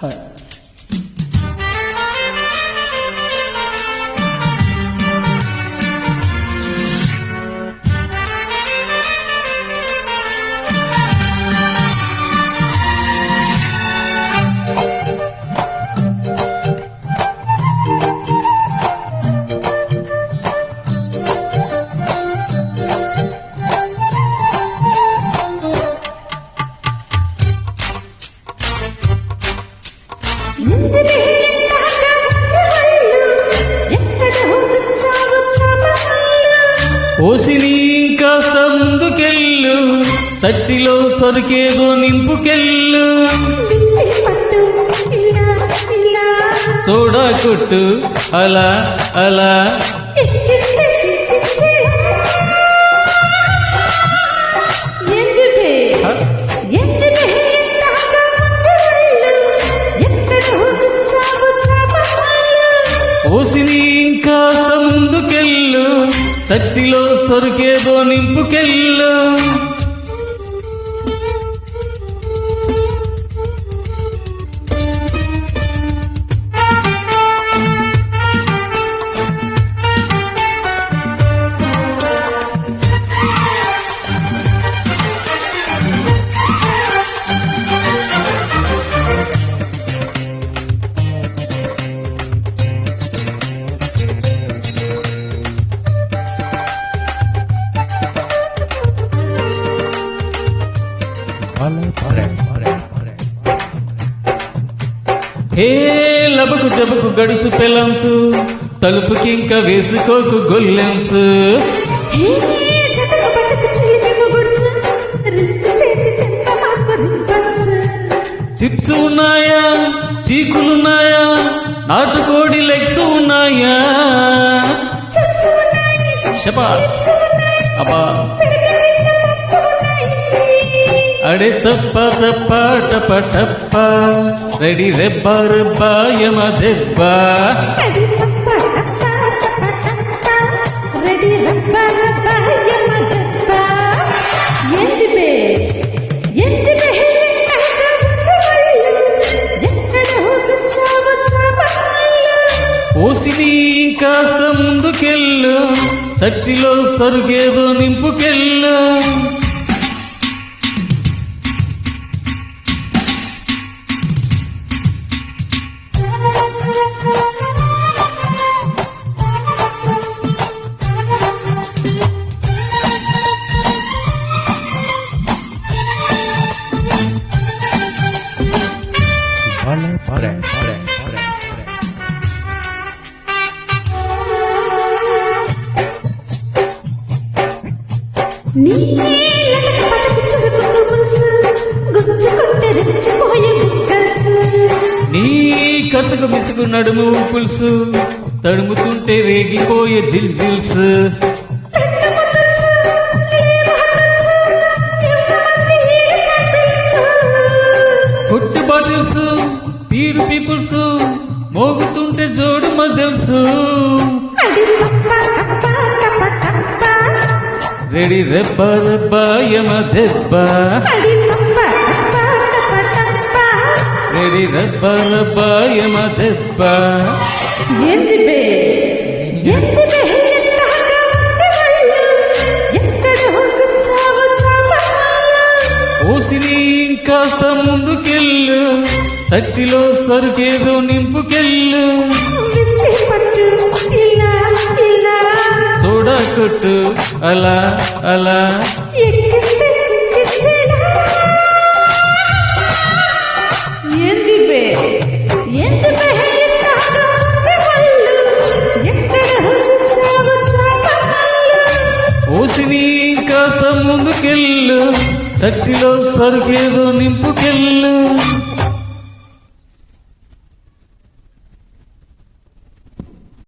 はい ఓసిని ఇంకా సందుకెళ్ళు సట్టిలో సరికేదో నింపుకెళ్ళు. సోడా కొట్టు అలా అలా. సట్టిలో సరుకేదో నింపుకెళ్ళు. హే లబకు జబకు గడుసు పెలంసు తలుపుకింక వేసుకోకు గొల్లెంసు. చిప్స్ ఉన్నాయా చీకులున్నాయా నాటుకోడి లెగ్స్ ఉన్నాయా? శబాస్ అబ్బా. అడి తప్ప తప్ప టప టప్ప రెడి రెబ్బ రెబ్బ యమ కాస్త ముందుకెళ్ళు చట్టిలో సరుగేదో నింపుకెళ్ళు. గుచ్చుకుంటే రెచ్చిపోయే గుక్కల్స్ నీ కసకు బిసుకు నడుము పులుసు తడుముతుంటే రేగిపోయే జిల్ జిల్స్. పులుసు మోగుతుంటే జోడి మదల్సు రెడీ రెబ్బా రెబ్బ యమ దెబ్బ. రెడీ రెబ్బా రెబ్బ యమ దెబ్బ. ఏంది బే? ఏంది సట్టిలో సరుకేదో నింపుకెళ్ళు. సోడా కొట్టు అలా అలా. కాస్త ముందుకెళ్ళు. సట్టిలో సరుకేదో నింపుకెళ్ళు.